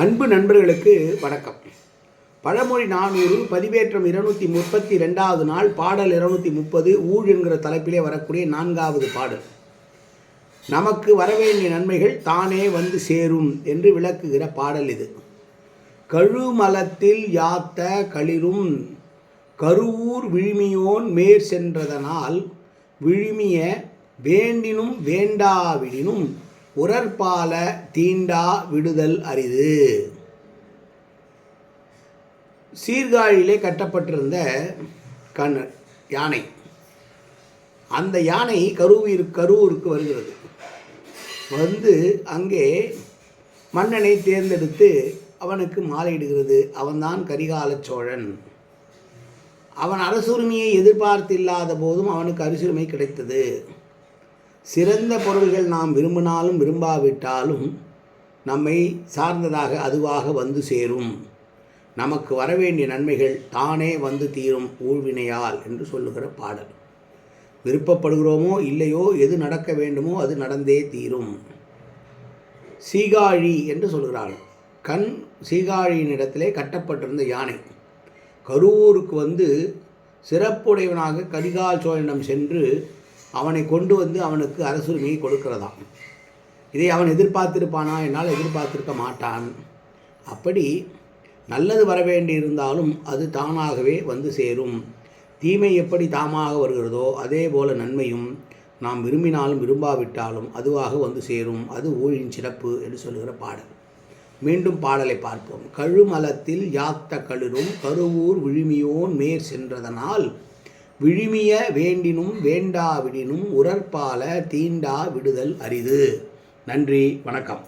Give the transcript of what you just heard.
அன்பு நண்பர்களுக்கு வணக்கம். பழமொழி நானூறு பதிவேற்றம் இருநூத்தி முப்பத்தி ரெண்டாவது நாள் பாடல் இருநூத்தி முப்பது ஊழ் என்கிற தலைப்பிலே வரக்கூடிய நான்காவது பாடல். நமக்கு வரவேண்டிய நன்மைகள் தானே வந்து சேரும் என்று விளக்குகிற பாடல் இது. கழுமலத்தில் யாத்த களிரும் கருவூர் விழுமியோன் மேற் சென்றதனால் விழுமிய வேண்டினும் வேண்டாவிடினும் உரற்பால தீண்டா விடுதல் அரிது. சீர்காழியிலே கட்டப்பட்டிருந்த கண் யானை. அந்த யானை கரூர் கரூருக்கு வருகிறது. வந்து அங்கே மன்னனை தேர்ந்தெடுத்து அவனுக்கு மாலையிடுகிறது. அவன்தான் கரிகால சோழன். அவன் அரசுரிமையை எதிர்பார்த்தில்லாத போதும் அவனுக்கு அரசுரிமை கிடைத்தது. சிறந்த பொருள்கள் நாம் விரும்பினாலும் விரும்பாவிட்டாலும் நம்மை சார்ந்ததாக அதுவாக வந்து சேரும். நமக்கு வரவேண்டிய நன்மைகள் தானே வந்து தீரும் ஊழ்வினையால் என்று சொல்லுகிற பாடல். விருப்பப்படுகிறோமோ இல்லையோ எது நடக்க வேண்டுமோ அது நடந்தே தீரும். சீகாழி என்று சொல்கிறாள். கண் சீகாழியினிடத்திலே கட்டப்பட்டிருந்த யானை. கரூருக்கு வந்து சிறப்புடையவனாக கரிகால் சோழனிடம் சென்று அவனை கொண்டு வந்து அவனுக்கு அரசுரிமையை கொடுக்கிறதாம் இதை அவன் எதிர்பார்த்திருப்பானா? என்னால் எதிர்பார்த்திருக்க மாட்டான். அப்படி நல்லது வர வேண்டியிருந்தாலும் அது தானாகவே வந்து சேரும். தீமை எப்படி தாமாக வருகிறதோ அதே போல நன்மையும் நாம் விரும்பினாலும் விரும்பாவிட்டாலும் அதுவாக வந்து சேரும். அது ஊழின் சிறப்பு என்று சொல்லுகிற பாடல். மீண்டும் பாடலை பார்ப்போம். கழுமலத்தில் யாத்த கழுரும் கருவூர் விழுமியோன் மேற் சென்றதனால் விழுமிய வேண்டினும் வேண்டாவிடினும் உரற்பால தீண்டா விடுதல் அரிது. நன்றி வணக்கம்.